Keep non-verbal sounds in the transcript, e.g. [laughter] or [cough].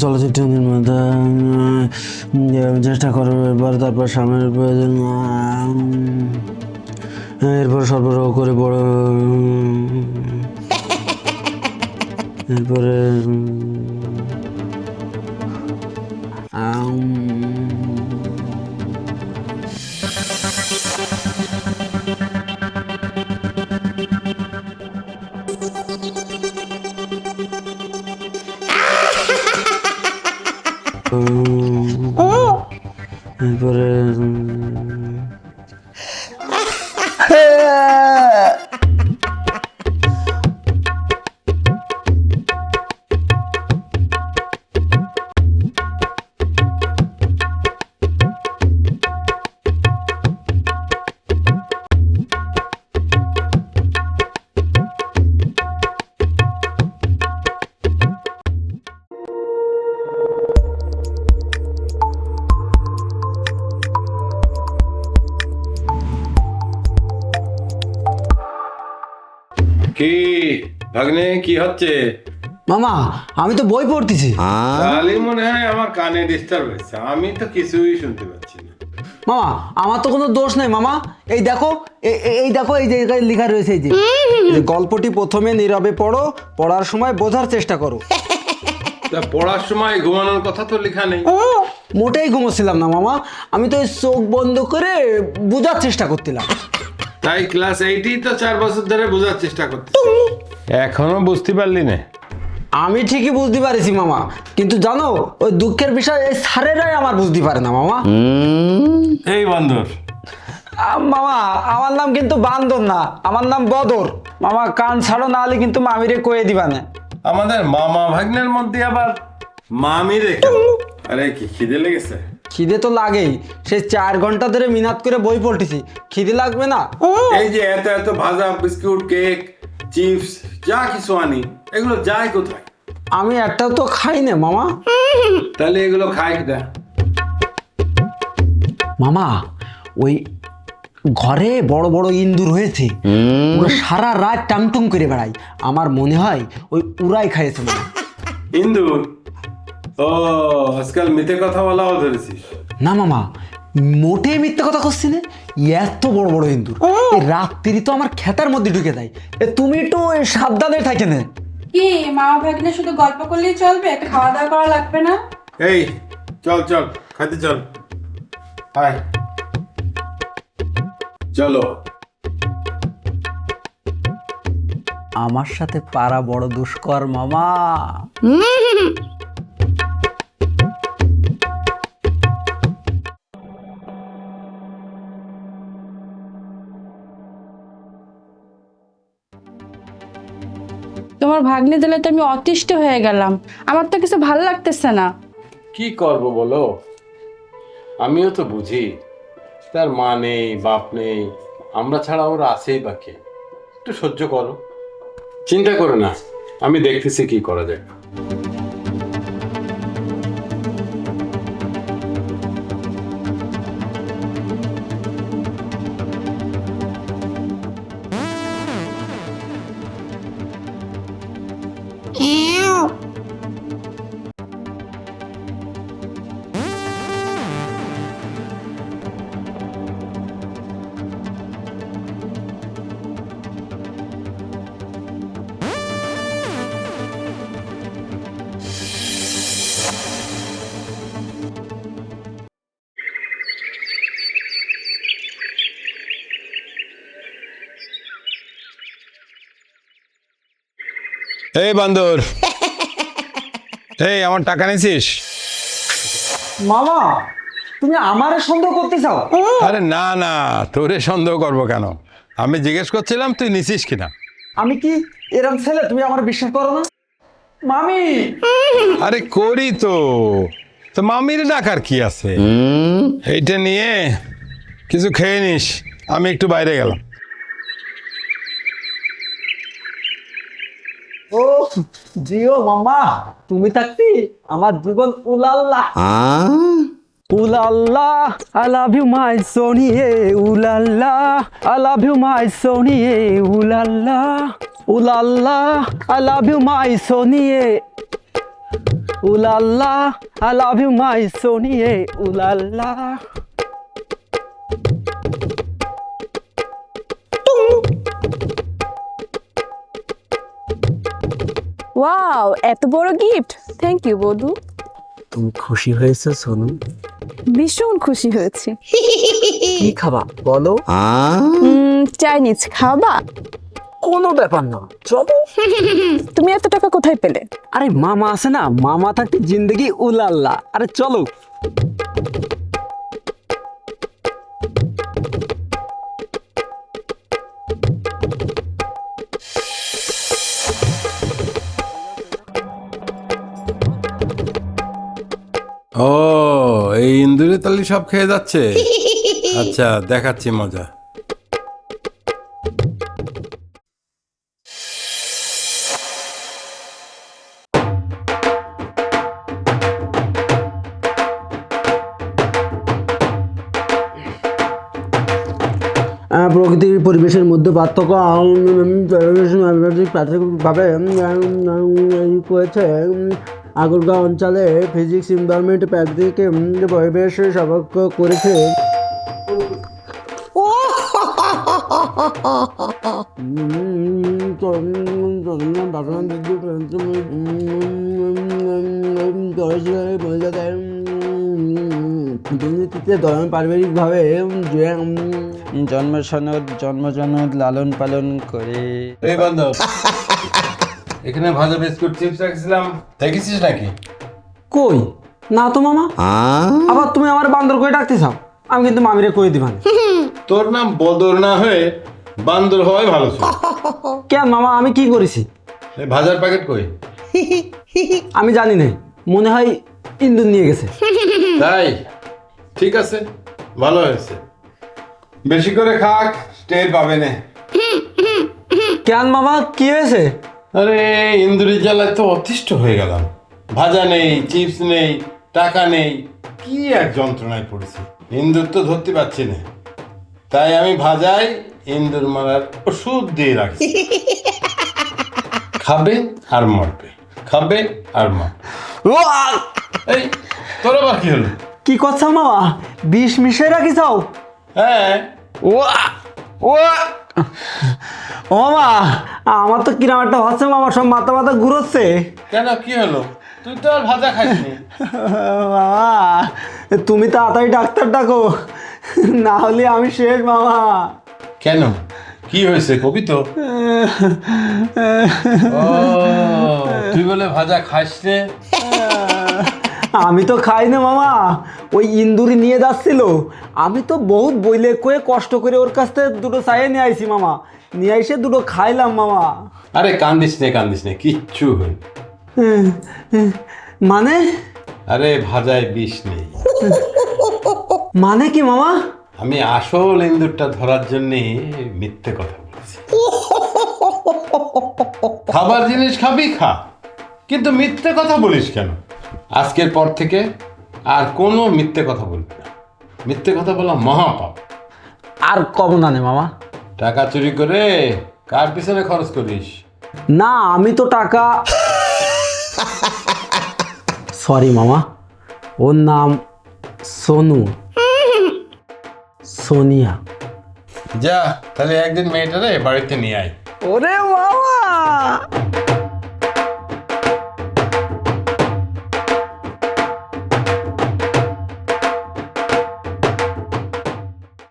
চলচ্চিত্র নির্মাতা চেষ্টা করার ব্যাপার তারপর সামনের প্রয়োজন এরপর সরবরাহ করে বড় এরপরে এরপরে [laughs] [laughs] কি ভাগ্নে কি হচ্ছে? মামা আমি তো বই পড়তেছি। তাহলে মনে হয় আমার কানে ডিস্টার্ব হচ্ছে আমি তো কিছুই শুনতে পাচ্ছি না। মামা আমার তো কোনো দোষ নেই মামা। এই দেখো এই দেখো এই জায়গায় লেখা রয়েছে এই যে। গল্পটি প্রথমে নীরবে পড়ো পড়ার সময় বোঝার চেষ্টা করো। তা পড়ার সময় ঘুমানোর কথা তো লেখা নেই। মোটেই ঘুমোচ্ছিলাম না মামা। আমি তো এই চোখ বন্ধ করে বোঝার চেষ্টা করছিলাম। তাই ক্লাস এইটই তো চার বছর ধরে বোঝার চেষ্টা করতে এখনও বুঝতে পারলি না। আমি ঠিকই বুঝতে পারিছি মামা কিন্তু জানো ওই দুঃখের বিষয় এই স্যারেরাই আমার বুঝতে পারে না মামা। এই বন্ধুর আ, মামা আমার নাম কিন্তু বান্দর না আমার নাম বদর। মামা কান ছাড়ো না হলে কিন্তু মামিরে কয়ে দিবা না। আমাদের মামা ভাগ্নের মধ্যে আবার মামি রেখে আরে কি খিদে লেগেছে? খিদে তো লাগেই। সে চার ঘণ্টা ধরে মিনাত করে বই পড়তেছি। খিদে লাগবে না? এই যে এত এত ভাজা বিস্কুট কেক চিপস যা কিছু আনি এগুলো যায় কোথায়? আমি একটাও তো খাই না মামা। তাহলে এগুলো খাই না মামা ওই ঘরে বড় বড় ইন্দুর হয়েছে। পুরো সারা রাত টাংটুং করে বেড়ায়। আমার মনে হয় ওই উড়াই খাইয়েছে মামা ইন্দুর? ও আজকাল মিথ্যে কথা বলাও ধরেছিস। না মামা মোটেই মিথ্যে কথা করছি না এত বড় বড় ইন্দুর এই রাত্রি তো আমার খেতার মধ্যে ঢুকে যায়। এ তুমি একটু সাবধানে থাকে না। কি মামা ভাগ্নে শুধু গল্প করলেই চলবে? একটা খাওয়া দাওয়া করা লাগবে না? এই চল চল খাইতে চল। আয়। চলো। আমার সাথে পারা বড় দুষ্কর মামা। তোমার ভাগ্নে দিলে তো আমি অতিষ্ঠ হয়ে গেলাম। আমার তো কিছু ভালো লাগতেছে না। কি করব বলো? আমিও তো বুঝি। তার মা নেই, বাপ নেই, আমরা ছাড়া ওরা আছেই বাকি একটু সহ্য করো। চিন্তা করো না, আমি দেখতেছি কি করা যায়। এই বান্দর। [laughs] এই আমার টাকা নিছিস মামা তুমি আমার সন্দেহ করতে চাও? আরে না না তোরে সন্দেহ করব কেন? আমি জিজ্ঞেস করছিলাম তুই নিছিস কিনা? আমি কি এরম ছেলে? তুমি আমার বিশ্বাস করো না? মামি! [laughs] আরে করি তো। তো মামির ডাকার কি আছে? এইটা নিয়ে কিছু খেয়ে নিস। আমি একটু বাইরে গেলাম। ও জিও মামা তুমি থাকতে আমার জীবন উলাল্লা। উলাল্লা আই লাভ ইউ মাই সোনিয়ে উলাল্লা। আই লাভ ইউ মাই সোনিয়ে উলাল্লা। উলাল্লা আই লাভ ইউ মাই সোনিয়ে উলাল্লা আই লাভ ইউ মাই সোনিয়ে উলাল্লা। ওয়াও এত বড় গিফট থ্যাংক ইউ বধু। তুমি খুশি হয়েছো সোনু? ভীষণ খুশি হয়েছি। কি খাবা বলো? চাইনিজ খাবা? কোনো ব্যাপার না চলো। তুমি এত টাকা কোথায় পেলে? আরে মামা আছে না মামা থাকতে জিন্দগি উলাল্লা। আরে চলো। ও এই ইন্দুরে তালি সব খেয়ে যাচ্ছে আচ্ছা দেখাচ্ছি মজা প্রকৃতির পরিবেশের মধ্যে পার্থক্য করেছে আগরগাঁও অঞ্চলে ফিজিক্স এনভায়রনমেন্ট প্রাকৃতিক পরিবেশ সবক করেছে। দুর্নীতিতে দলন পারিবারিকভাবে যে জন্ম সনদ জন্ম লালন পালন করে। এখানে ভাজা বিস্কুট চিপস রাখছিলাম। দেখেছিস নাকি? কই? না তো মামা। আবার তুমি আমার বান্দর করে ডাকতে চাও? আমি কিন্তু মামিরে কই দিবান। তোর নাম বদর না হয়ে বান্দর হওয়াই ভালো ছিল। কেন মামা আমি কি করেছি? ভাজার প্যাকেট কই? আমি জানি না মনে হয় ইন্দুর নিয়ে গেছে। তাই? ঠিক আছে ভালো হয়েছে। বেশি করে খাক টের পাবে না। কেন মামা কি হয়েছে? আরে ইন্দুরের জ্বালায় তো অতিষ্ঠ হয়ে গেলাম। ভাজা নেই চিপস নেই টাকা নেই কি এক যন্ত্রণায় পড়েছি। ইন্দুর তো ধরতে পারছি না। তাই আমি ভাজাই ইন্দুর মারার ওষুধ দিয়ে রাখছি। খাবে আর মরবে। খাবে আর মর এই তোর আবার কি হলো? কি করছ মামা? বিষ মিশে রাখি চাও হ্যাঁ। ও ও ও মামা আমার তো কিরম একটা হচ্ছে মামা সব মাথা মাথা ঘুরোচ্ছে। কেন কি হলো? তুই তো আর ভাজা খাসনি [laughs] মামা তুমি তাড়াতাড়ি ডাক্তার ডাকো না হলে আমি শেষ মামা। কেন? কি হয়েছে কবি তো? তুই বলে ভাজা খাস রে আমি তো খাই না মামা ওই ইন্দুরি নিয়ে যাচ্ছিল। আমি তো বহুত বইলে কয়ে কষ্ট করে ওর কাছ থেকে দুটো চাইয়ে নিয়ে আইছি মামা। নিয়ে এসে দুটো খাইলাম মামা। আরে কান্দিস নে কান্দিস নে কিচ্ছু হই। মানে? আরে ভাজায় বিষ নেই। মানে কি মামা? আমি আসল ইন্দুরটা ধরার জন্য মিথ্যে কথা বলেছি। খাবার জিনিস খাবি খা কিন্তু মিথ্যে কথা বলিস কেন? আজকের পর থেকে আর কোনো মিথ্যে কথা বলবি না। মিথ্যে কথা বলা মহাপাপ। আর কম না নে মামা। টাকা চুরি করে কার পিছনে খরচ করিস? না আমি তো টাকা সরি মামা। ওর নাম সোনু। সোনিয়া। যা তাহলে একদিন মেয়েটারে বাড়িতে নিয়ে আয়। ওরে মামা!